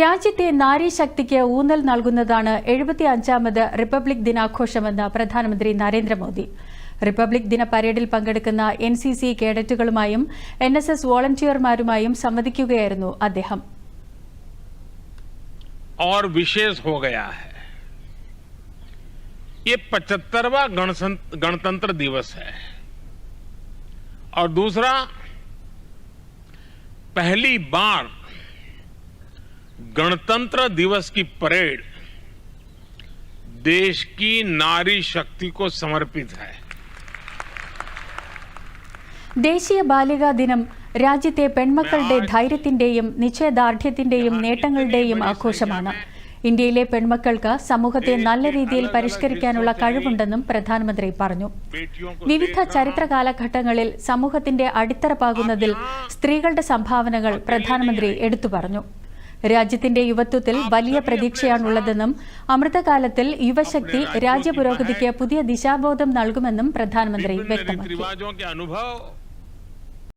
രാജ്യത്തെ നാരീശക്തിക്ക് ഊന്നൽ നൽകുന്നതാണ് എഴുപത്തി അഞ്ചാമത് റിപ്പബ്ലിക് ദിനാഘോഷമെന്ന് പ്രധാനമന്ത്രി നരേന്ദ്രമോദി റിപ്പബ്ലിക് ദിന പരേഡിൽ പങ്കെടുക്കുന്ന എൻ സി സി കേഡറ്റുകളുമായും എൻ എസ് എസ് വോളണ്ടിയർമാരുമായും സംവദിക്കുകയായിരുന്നു അദ്ദേഹം और विशेष हो गया है ये पचहत्तरवा गणतंत्र दिवस है और दूसरा पहली बार गणतंत्र दिवस की परेड देश की नारी शक्ति को समर्पित है ദേശീയ ബാലികാ ദിനം രാജ്യത്തെ പെൺമക്കളുടെ ധൈര്യത്തിന്റെയും നിശ്ചയദാർഢ്യത്തിന്റെയും നേട്ടങ്ങളുടെയും ആഘോഷമാണ് ഇന്ത്യയിലെ പെൺമക്കൾക്ക് സമൂഹത്തെ നല്ല രീതിയിൽ പരിഷ്കരിക്കാനുള്ള കഴിവുണ്ടെന്നും പ്രധാനമന്ത്രി പറഞ്ഞു बेटियों को വിവിധ ചരിത്ര കാലഘട്ടങ്ങളിൽ സമൂഹത്തിന്റെ അടിത്തറ പാകുന്നതിൽ സ്ത്രീകളുടെ സംഭാവനകൾ പ്രധാനമന്ത്രി എടുത്തു പറഞ്ഞു രാജ്യത്തിന്റെ യുവത്വത്തിൽ വലിയ പ്രതീക്ഷയാണുള്ളതെന്നും അമൃതകാലത്തിൽ യുവശക്തി രാജ്യപുരോഗതിക്ക് പുതിയ ദിശാബോധം നൽകുമെന്നും പ്രധാനമന്ത്രി വ്യക്തമാക്കി.